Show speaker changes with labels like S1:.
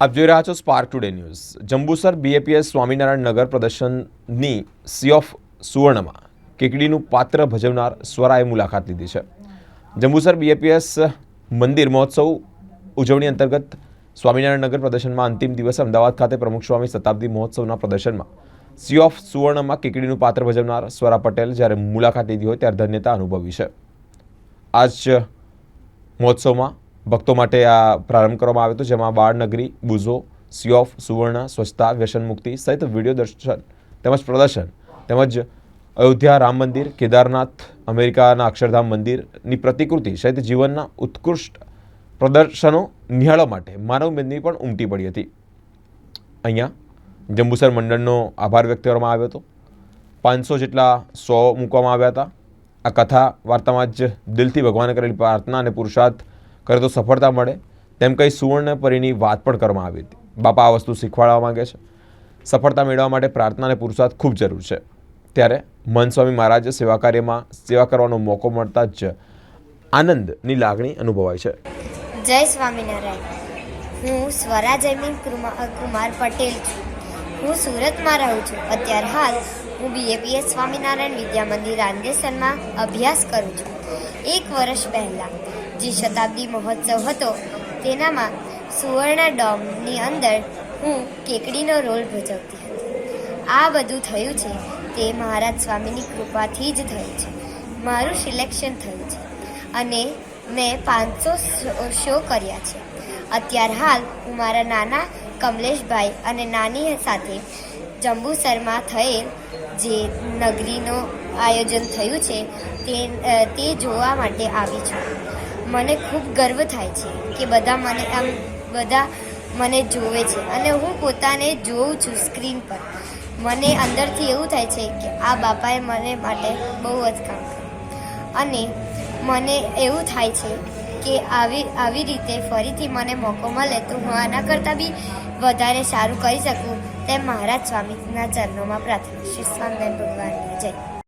S1: આપ જોઈ રહ્યા છો Spark Today News Jambusar BAPS Swaminarayan Nagar પ્રદર્શનની સી ઓફ સુવર્ણમાં કેકડીનું પાત્ર ભજવનાર સ્વરાએ મુલાકાત લીધી છે. જંબુસર બીએપીએસ મંદિર મહોત્સવ ઉજવણી અંતર્ગત સ્વામિનારાયણ નગર પ્રદર્શનમાં અંતિમ દિવસે અમદાવાદ ખાતે પ્રમુખ સ્વામી શતાબ્દી મહોત્સવના પ્રદર્શનમાં સી ઓફ સુવર્ણમાં કેકડીનું પાત્ર ભજવનાર સ્વરા પટેલ જ્યારે મુલાકાત લીધી હોય ત્યારે ધન્યતા અનુભવી છે. આજ મહોત્સવમાં ભક્તો માટે આ પ્રારંભ કરવામાં આવ્યો હતો, જેમાં બાળનગરી બુઝો, સિયોફ, સુવર્ણ, સ્વચ્છતા, વ્યસન મુક્તિ સહિત વીડિયો દર્શન તેમજ પ્રદર્શન તેમજ અયોધ્યા રામ મંદિર, કેદારનાથ, અમેરિકાના અક્ષરધામ મંદિરની પ્રતિકૃતિ સહિત જીવનના ઉત્કૃષ્ટ પ્રદર્શનો નિહાળવા માટે માનવ મેદની પણ ઉમટી પડી હતી. અહીંયા જંબુસર મંડળનો આભાર વ્યક્ત કરવામાં આવ્યો હતો. પાંચસો જેટલા સો મૂકવામાં આવ્યા હતા. આ કથા વાર્તામાં જ દિલથી ભગવાને કરેલી પ્રાર્થના અને પુરુષાર્થ કરે તો સફળતા મળે. તેમ કંઈ સુવર્ણપરીની વાત પણ કરવામાં આવી હતી. બાપા આ વસ્તુ શીખવાડવા માંગે છે. સફળતા મેળવવા માટે પ્રાર્થના અને પુરુષાર્થ ખૂબ જરૂર છે. ત્યારે મન સ્વામી મહારાજ સેવા કાર્યમાં, સેવા કરવાનો મોકો મળતા જ આનંદની લાગણી અનુભવાય છે.
S2: જય સ્વામિનારાયણ. હું સ્વરા જયમીન કુમાર પટેલ છું. હું સુરતમાં રહું છું. અત્યારે હાલ હું બીએપીએસ સ્વામિનારાયણ વિદ્યા મંદિર આંદેસરમાં અભ્યાસ કરું છું. એક વર્ષ પહેલાં જે શતાબ્દી મહોત્સવ હતો, તેનામાં સુવર્ણ ડોમની અંદર હું કેકડીનો રોલ ભજવતી હતી. આ બધું થયું છે, તે મહારાજ સ્વામીની કૃપાથી જ થયું છે. મારું સિલેક્શન થયું છે અને મેં પાંચસો શો કર્યા છે. અત્યાર હાલ હું મારા નાના કમલેશભાઈ અને નાની સાથે જંબુસરમાં થયેલ જે નગરીનો આયોજન થયું છે, તે તે જોવા માટે આવી છું. મને ખૂબ ગર્વ થાય છે કે બધા મને આમ બધા મને જોવે છે. અને હું પોતાને જોઉં છું સ્ક્રીન પર. મને અંદરથી એવું થાય છે કે આ બાપાએ મને માટે બહુ જ કામ કર્યું. અને મને એવું થાય છે કે આવી આવી રીતે ફરીથી મને મોકો મળે તો હું આના કરતાં બી વધારે સારું કરી શકું. તેમ મહારાજ સ્વામીના ચરણોમાં પ્રાર્થના શ્રી સ્વામિનારાયણ ભગવાનની જય.